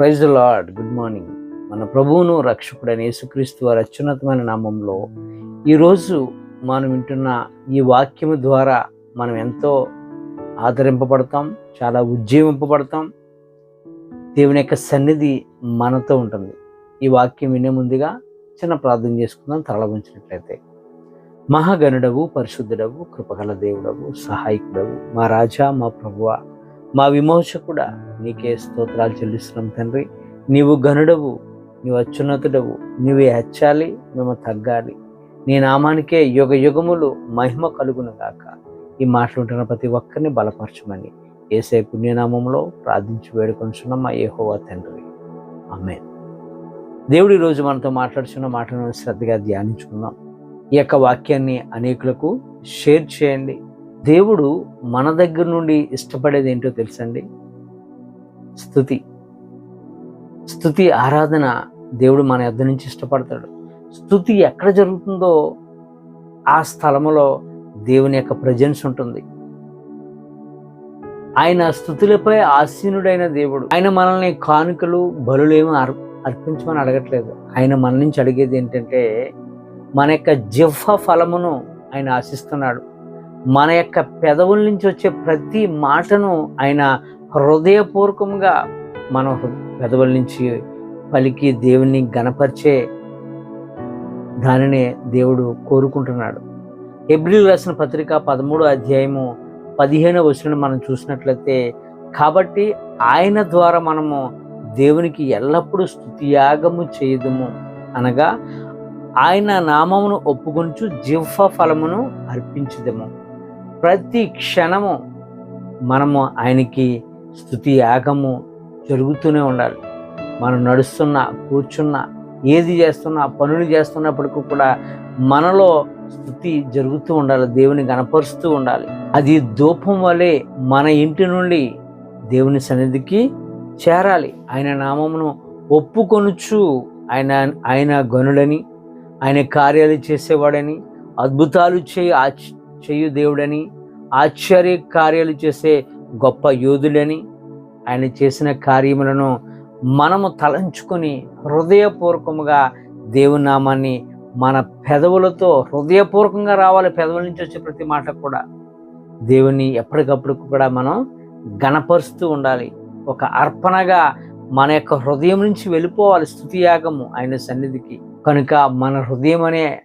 Praise lord. Good morning. మన ప్రభువును రక్షకుడైన యేసుక్రీస్తు వారి అత్యున్నతమైన నామంలో ఈరోజు మనం వింటున్న ఈ వాక్యము ద్వారా మనం ఎంతో ఆదరింపబడతాం చాలా ఉజ్జీవింపబడతాం. దేవుని యొక్క సన్నిధి మనతో ఉంటుంది. ఈ వాక్యం వినే ముందుగా చిన్న ప్రార్థన చేసుకుందాం తరల ఉంచినట్లయితే. మహాగణుడవు పరిశుద్ధుడవు కృపగల దేవుడవు సహాయకుడవు మా రాజా మా ప్రభువ మా విమోచకుడా నీకే స్తోత్రాలు చెల్లిస్తున్నాం తండ్రి. నీవు గనుడవు నీవు అత్యున్నతుడవు నీవు హెచ్చాలి మేము తగ్గాలి. నీ నామానికే యుగ యుగములు మహిమ కలుగును గాక ఈ మాట్లాడుతున్న ప్రతి ఒక్కరిని బలపరచమని ఏసే పుణ్యనామంలో ప్రార్థించి వేడుకొంచున్నాం మా ఏహోవా తండ్రి. ఆమె దేవుడు ఈరోజు మనతో మాట్లాడుచున్న మాటను శ్రద్ధగా ధ్యానించుకుందాం. ఈ యొక్క వాక్యాన్ని అనేకులకు షేర్ చేయండి. దేవుడు మన దగ్గర నుండి ఇష్టపడేది ఏంటో తెలుసండి? స్థుతి. స్థుతి ఆరాధన దేవుడు మన యొద్ద నుంచి ఇష్టపడతాడు. స్థుతి ఎక్కడ జరుగుతుందో ఆ స్థలములో దేవుని యొక్క ప్రజెన్స్ ఉంటుంది. ఆయన స్థుతులపై ఆసీనుడైన దేవుడు ఆయన మనల్ని కానుకలు బలులేమో అర్ అర్పించమని అడగట్లేదు. ఆయన మన నుంచి అడిగేది ఏంటంటే మన యొక్క జిహ్వ ఫలమును ఆయన ఆశిస్తున్నాడు. మన యొక్క పెదవుల నుంచి వచ్చే ప్రతి మాటను ఆయన హృదయపూర్వకంగా మన పెదవుల నుంచి పలికి దేవుని గణపరిచే దానినే దేవుడు కోరుకుంటున్నాడు. ఎబ్రిల్ రాసిన పత్రిక పదమూడో అధ్యాయము పదిహేనో వచ్చిన మనం చూసినట్లయితే కాబట్టి ఆయన ద్వారా మనము దేవునికి ఎల్లప్పుడూ స్థుతియాగము చేయదుము అనగా ఆయన నామమును ఒప్పుకొంచు జీవ ఫలమును అర్పించదము. ప్రతి క్షణము మనము ఆయనకి స్థుతి యాగము జరుగుతూనే ఉండాలి. మనం నడుస్తున్నా కూర్చున్నా ఏది చేస్తున్నా పనులు చేస్తున్నప్పటికీ కూడా మనలో స్థుతి జరుగుతూ ఉండాలి దేవుని గణపరుస్తూ ఉండాలి. అది ధూపం వలె మన ఇంటి నుండి దేవుని సన్నిధికి చేరాలి. ఆయన నామమును ఒప్పుకొనుచు ఆయన ఆయన గనుడని ఆయన కార్యాలు చేసేవాడని అద్భుతాలు చేయి ఆ చేయు దేవుడని ఆశ్చర్య కార్యాలు చేసే గొప్ప యోధుడని ఆయన చేసిన కార్యములను మనము తలంచుకొని హృదయపూర్వకముగా దేవునామాన్ని మన పెదవులతో హృదయపూర్వకంగా రావాలి పెదవుల నుంచి వచ్చే ప్రతి మాట కూడా. దేవుని ఎప్పటికప్పుడు కూడా మనం గణపరుస్తూ ఉండాలి. ఒక అర్పణగా మన యొక్క హృదయం నుంచి వెళ్ళిపోవాలి స్థుతి యాగము ఆయన సన్నిధికి. కనుక మన హృదయం అనే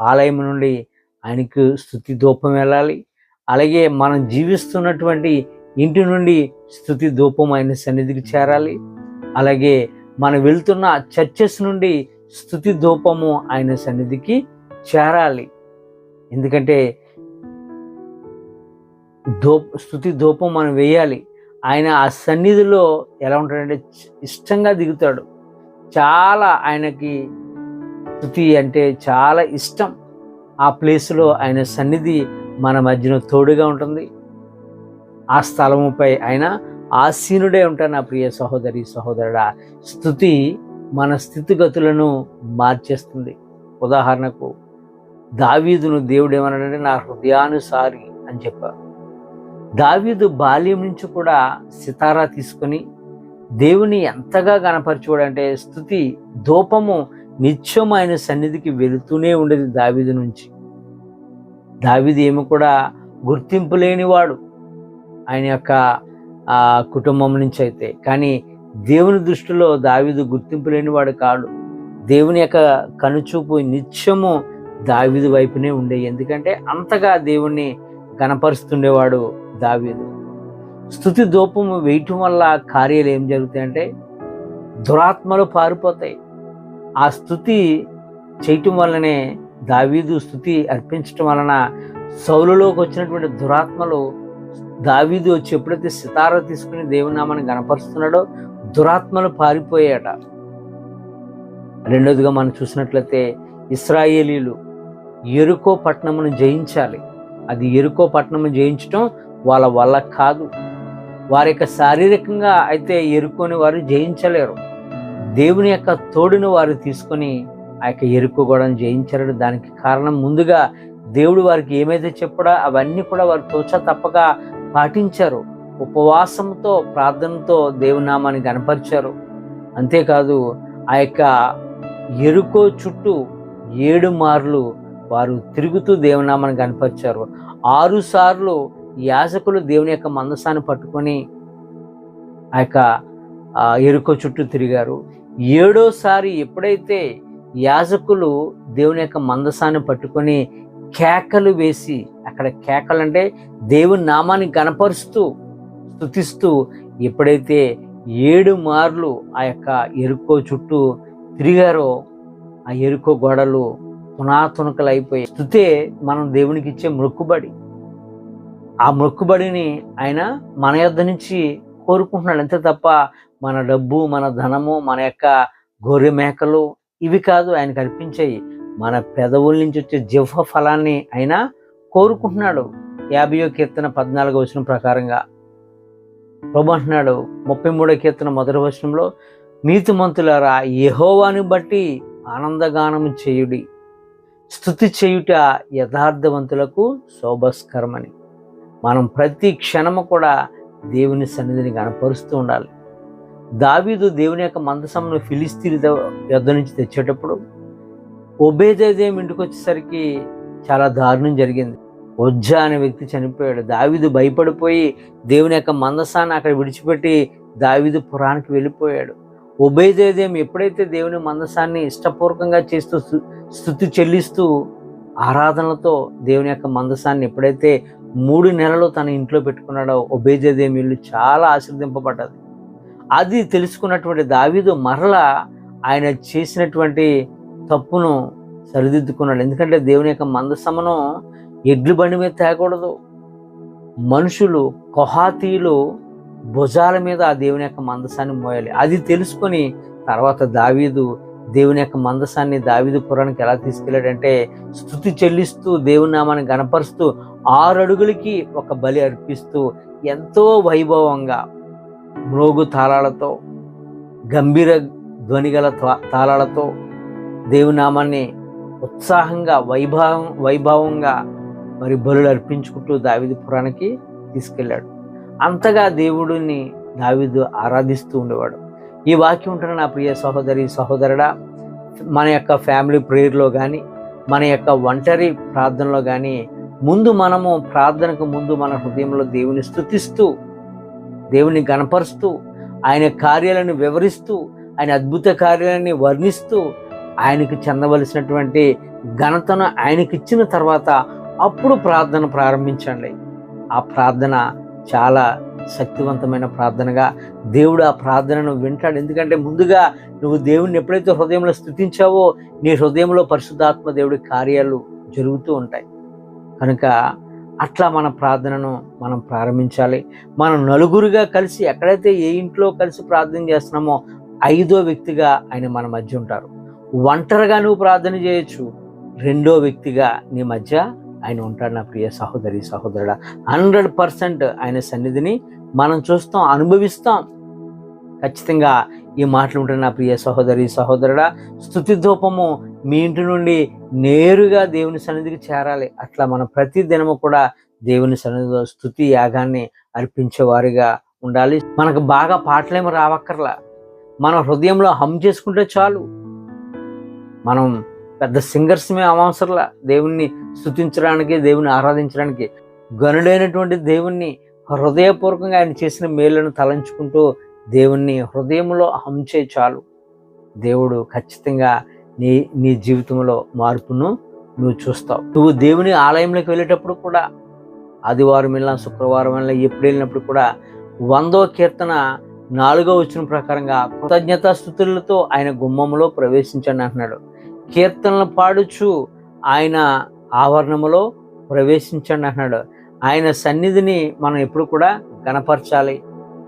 ఆలయం నుండి ఆయనకు స్థుతి ధూపం వెళ్ళాలి. అలాగే మనం జీవిస్తున్నటువంటి ఇంటి నుండి స్థుతి ధూపం ఆయన సన్నిధికి చేరాలి. అలాగే మనం వెళ్తున్న చర్చెస్ నుండి స్థుతి ధూపము ఆయన సన్నిధికి చేరాలి. ఎందుకంటే ధూప స్థుతి ధూపం మనం వేయాలి. ఆయన ఆ సన్నిధిలో ఎలా ఉంటాడంటే ఇష్టంగా దిగుతాడు. చాలా ఆయనకి స్థుతి అంటే చాలా ఇష్టం. ఆ ప్లేస్లో ఆయన సన్నిధి మన మధ్యన తోడుగా ఉంటుంది. ఆ స్థలముపై ఆయన ఆసీనుడే ఉంటాడు నా ప్రియ సహోదరి సహోదరుడా. స్థుతి మన స్థితిగతులను మార్చేస్తుంది. ఉదాహరణకు దావీదును దేవుడు ఏమన్నాడంటే నా హృదయానుసారి అని చెప్పారు. దావీదు బాల్యం నుంచి కూడా సితారా తీసుకొని దేవుని ఎంతగా కనపరచుకోడంటే స్థుతి ధూపము నిత్యం ఆయన సన్నిధికి వెళుతూనే ఉండేది దావీదు నుంచి. దావిది ఏమి కూడా గుర్తింపు లేనివాడు. ఆయన యొక్క కుటుంబం నుంచి అయితే. కానీ దేవుని దృష్టిలో దావీదు గుర్తింపు లేనివాడు కాడు. దేవుని యొక్క కనుచూపు నిత్యము దావిదు వైపునే ఉండే. ఎందుకంటే అంతగా దేవుణ్ణి కనపరుస్తుండేవాడు దావీదు. స్థుతి దూపము వేయటం వల్ల కార్యాలు ఏం జరుగుతాయంటే దురాత్మలు పారిపోతాయి. ఆ స్థుతి చేయటం వల్లనే దావీదు స్థుతి అర్పించటం వలన సౌలులోకి వచ్చినటువంటి దురాత్మలు దావీదు వచ్చి ఎప్పుడైతే సితార తీసుకుని దేవునామాన్ని గనపరుస్తున్నాడో దురాత్మలు పారిపోయాట రెండోదిగా మనం చూసినట్లయితే ఇస్రాయేలీలు ఎరుకో పట్టణమును జయించాలి. అది ఎరుకో పట్టణము జయించటం వాళ్ళ వల్ల కాదు. వారి యొక్క శారీరకంగా అయితే ఎరుకోని వారు జయించలేరు. దేవుని యొక్క తోడును వారు తీసుకొని ఆ యొక్క ఎరుకు గోడను జయించారు దానికి కారణం ముందుగా దేవుడు వారికి ఏమైతే చెప్పడా అవన్నీ కూడా వారు తోచ తప్పక పాటించారు. ఉపవాసంతో ప్రార్థనతో దేవునామాన్ని కనపరిచారు అంతేకాదు ఆ యొక్క ఎరుకో చుట్టూ ఏడు మార్లు వారు తిరుగుతూ దేవునామాన్ని కనపరిచారు ఆరు సార్లు యాజకులు దేవుని యొక్క మందసాన్ని పట్టుకొని ఆ యొక్క ఎరుకో చుట్టూ తిరిగారు. ఏడోసారి ఎప్పుడైతే యాజకులు దేవుని యొక్క మందసాన్ని పట్టుకొని కేకలు వేసి అక్కడ కేకలు అంటే దేవుని నామాన్ని గణపరుస్తూ స్థుతిస్తూ ఎప్పుడైతే ఏడు మార్లు ఆ యొక్క ఎరుకో చుట్టూ తిరిగారో ఆ ఎరుకో గోడలు పునాతునకలు అయిపోయి స్థుతే మనం దేవునికి ఇచ్చే మొక్కుబడి. ఆ మొక్కుబడిని ఆయన మన యొద్ద నుంచి కోరుకుంటున్నాడు. అంతే తప్ప మన డబ్బు మన ధనము మన యొక్క గొర్రె మేకలు ఇవి కాదు ఆయన కనిపించాయి మన పెదవుల నుంచి వచ్చే జిహ్వ ఫలాన్ని ఆయన కోరుకుంటున్నాడు. యాభయో కీర్తన పద్నాలుగో వచనం ప్రకారంగా ప్రభు అంటున్నాడు ముప్పై మూడో కీర్తన మొదటి వచనంలో నీతిమంతులారా యహోవాని బట్టి ఆనందగానం చేయుడి స్థుతి చేయుట యథార్థవంతులకు శోభస్కరమని. మనం ప్రతి క్షణము కూడా దేవుని సన్నిధిని కనపరుస్తూ ఉండాలి. దావీదు దేవుని యొక్క మందసమును ఫిలిస్తీన్ యొద్ద నుంచి తెచ్చేటప్పుడు ఒబేదేదేం ఇంటికి వచ్చేసరికి చాలా దారుణం జరిగింది. ఒజ్జా అనే వ్యక్తి చనిపోయాడు. దావీదు భయపడిపోయి దేవుని యొక్క మందసాన్ని అక్కడ విడిచిపెట్టి దావీదు పురానికి వెళ్ళిపోయాడు. ఉభయదేదేం ఎప్పుడైతే దేవుని మందసాన్ని ఇష్టపూర్వకంగా చేస్తూ స్థుతి చెల్లిస్తూ ఆరాధనలతో దేవుని యొక్క మందసాన్ని ఎప్పుడైతే మూడు నెలలు తన ఇంట్లో పెట్టుకున్నాడో ఉభయదేదేం ఇల్లు చాలా ఆశీర్దింపబడ్డది అది తెలుసుకున్నటువంటి దావీదు మరలా ఆయన చేసినటువంటి తప్పును సరిదిద్దుకున్నాడు. ఎందుకంటే దేవుని యొక్క మందసమను ఎడ్లు బండి మీద తేకూడదు. మనుషులు కొహాతీలు భుజాల మీద ఆ దేవుని యొక్క మందసాన్ని మోయాలి. అది తెలుసుకొని తర్వాత దావీదు దేవుని యొక్క మందసాన్ని దావీదు పురానికి ఎలా తీసుకెళ్ళాడంటే స్థుతి చెల్లిస్తూ దేవుని నామాన్ని గనపరుస్తూ ఆరు అడుగులకి ఒక బలి అర్పిస్తూ ఎంతో వైభవంగా మ్రోగు తాళాలతో గంభీర ధ్వనిగల తా- తాళాలతో దేవునామాన్ని ఉత్సాహంగా వైభవం వైభవంగా మరి బలులు అర్పించుకుంటూ దావీదు పురానికి తీసుకెళ్ళాడు. అంతగా దేవుడిని దావీదు ఆరాధిస్తూ ఉండేవాడు. ఈ వాక్యం ఉంటున్న నా ప్రియ సహోదరి సహోదరుడా మన యొక్క ఫ్యామిలీ ప్రేయర్లో కానీ మన యొక్క ఒంటరి ప్రార్థనలో కానీ ముందు మనము ప్రార్థనకు ముందు మన హృదయంలో దేవుని స్థుతిస్తూ దేవుని గణపరుస్తూ ఆయన కార్యాలను వివరిస్తూ ఆయన అద్భుత కార్యాలని వర్ణిస్తూ ఆయనకు చెందవలసినటువంటి ఘనతను ఆయనకి ఇచ్చిన తర్వాత అప్పుడు ప్రార్థన ప్రారంభించండి. ఆ ప్రార్థన చాలా శక్తివంతమైన ప్రార్థనగా దేవుడు ఆ ప్రార్థనను వింటాడు. ఎందుకంటే ముందుగా నువ్వు దేవుణ్ణి ఎప్పుడైతే హృదయంలో స్థుతించావో నీ హృదయంలో పరిశుద్ధాత్మ దేవుడి కార్యాలు జరుగుతూ ఉంటాయి. కనుక అట్లా మన ప్రార్థనను మనం ప్రారంభించాలి. మనం నలుగురుగా కలిసి ఎక్కడైతే ఏ ఇంట్లో కలిసి ప్రార్థన చేస్తున్నామో ఐదో వ్యక్తిగా ఆయన మన మధ్య ఉంటారు. ఒంటరిగా నువ్వు ప్రార్థన చేయొచ్చు. రెండో వ్యక్తిగా నీ మధ్య ఆయన ఉంటాడు నా ప్రియ సహోదరి సహోదరుడా. హండ్రెడ్ పర్సెంట్ ఆయన సన్నిధిని మనం చూస్తాం అనుభవిస్తాం. ఖచ్చితంగా ఈ మాటలు ఉంటే నా ప్రియ సహోదరి సహోదరుడా స్థుతి ధూపము మీ ఇంటి నుండి నేరుగా దేవుని సన్నిధికి చేరాలి. అట్లా మనం ప్రతి దినము కూడా దేవుని సన్నిధిలో స్థుతి యాగాన్ని అర్పించేవారిగా ఉండాలి. మనకు బాగా పాటలేమో రావక్కర్లా. మన హృదయంలో హమ్ చేసుకుంటే చాలు. మనం పెద్ద సింగర్స్ మేము అవసరంలా దేవుణ్ణి స్థుతించడానికి దేవుని ఆరాధించడానికి. గనుడైనటువంటి దేవుణ్ణి హృదయపూర్వకంగా ఆయన చేసిన మేలును తలంచుకుంటూ దేవుణ్ణి హృదయంలో హంచే చాలు. దేవుడు ఖచ్చితంగా నీ నీ జీవితంలో మార్పును నువ్వు చూస్తావు. నువ్వు దేవుని ఆలయంలోకి వెళ్ళేటప్పుడు కూడా ఆదివారం వెళ్ళినా శుక్రవారం వెళ్ళినా ఎప్పుడు వెళ్ళినప్పుడు కూడా వందో కీర్తన నాలుగో వచ్చిన ప్రకారంగా కృతజ్ఞతా స్థుతులతో ఆయన గుమ్మంలో ప్రవేశించండి అంటున్నాడు. కీర్తనలు పాడుచు ఆయన ఆవరణములో ప్రవేశించండి అంటున్నాడు. ఆయన సన్నిధిని మనం ఎప్పుడు కూడా గణపరచాలి.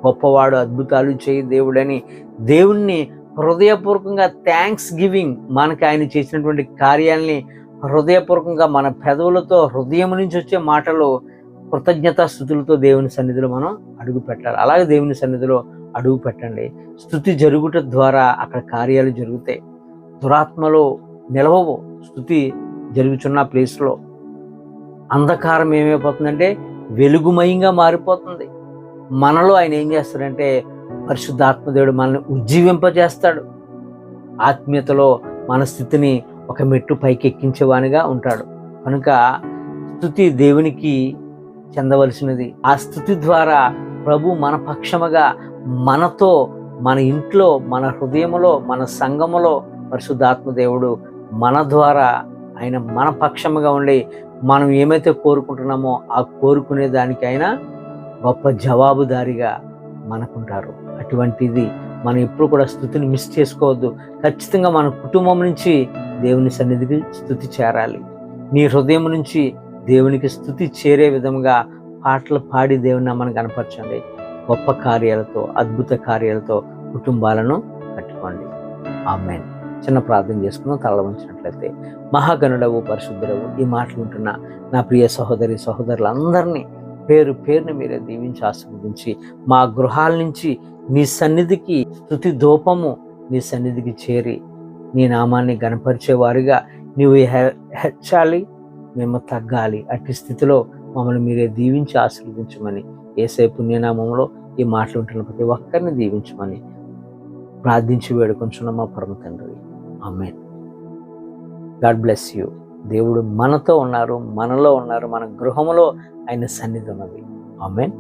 గొప్పవాడు అద్భుతాలు చేయి దేవుడని దేవుణ్ణి హృదయపూర్వకంగా థ్యాంక్స్ గివింగ్ మనకి ఆయన చేసినటువంటి కార్యాలని హృదయపూర్వకంగా మన పెదవులతో హృదయం నుంచి వచ్చే మాటలు కృతజ్ఞతా స్థుతులతో దేవుని సన్నిధిలో మనం అడుగు పెట్టాలి. అలాగే దేవుని సన్నిధిలో అడుగు పెట్టండి. స్థుతి జరుగుట ద్వారా అక్కడ కార్యాలు జరుగుతాయి. దురాత్మలో నిలవవు. స్థుతి జరుగుతున్న ప్లేస్లో అంధకారం ఏమైపోతుందంటే వెలుగుమయంగా మారిపోతుంది. మనలో ఆయన ఏం చేస్తారంటే పరిశుద్ధాత్మదేవుడు మనల్ని ఉజ్జీవింపజేస్తాడు. ఆత్మీయతలో మన స్థితిని ఒక మెట్టు పైకెక్కించేవానిగా ఉంటాడు. కనుక స్థుతి దేవునికి చెందవలసినది. ఆ స్థుతి ద్వారా ప్రభు మన పక్షముగా మనతో మన ఇంట్లో మన హృదయములో మన సంఘములో పరిశుద్ధాత్మ దేవుడు మన ద్వారా ఆయన మన పక్షముగా ఉండి మనం ఏమైతే కోరుకుంటున్నామో ఆ కోరుకునే దానికి ఆయన గొప్ప జవాబుదారిగా మనకుంటారు. అటువంటిది మనం ఎప్పుడు కూడా స్థుతిని మిస్ చేసుకోవద్దు. ఖచ్చితంగా మన కుటుంబం నుంచి దేవుని సన్నిధికి స్థుతి చేరాలి. నీ హృదయం నుంచి దేవునికి స్థుతి చేరే విధంగా పాటలు పాడి దేవుని మనం కనపరచండి. గొప్ప కార్యాలతో అద్భుత కార్యాలతో కుటుంబాలను కట్టుకోండి. ఆమె చిన్న ప్రార్థన చేసుకుని తల వంచినట్లయితే మహాగణుడవు పరిశుద్ధుడవు ఈ మాటలు ఉంటున్న నా ప్రియ సహోదరి సహోదరులందరినీ పేరు పేరుని మీరే దీవించి ఆశీర్వదించి మా గృహాల నుంచి నీ సన్నిధికి స్థుతి దూపము నీ సన్నిధికి చేరి నీ నామాన్ని గణపరిచేవారిగా నీవు హెచ్చాలి మేము తగ్గాలి. అట్టి స్థితిలో మమ్మల్ని మీరే దీవించి ఆశీర్వదించమని ఏసై పుణ్యనామంలో ఈ మాటలు ఉంటున్న ప్రతి ఒక్కరిని దీవించమని ప్రార్థించి వేడుకొంచున్న మా పరమ తండ్రి. ఆమెన్. God bless you. దేవుడు మనతో ఉన్నారు మనలో ఉన్నారు మన గృహములో ఆయన సన్నిధి ఉన్నది. ఆమెన్.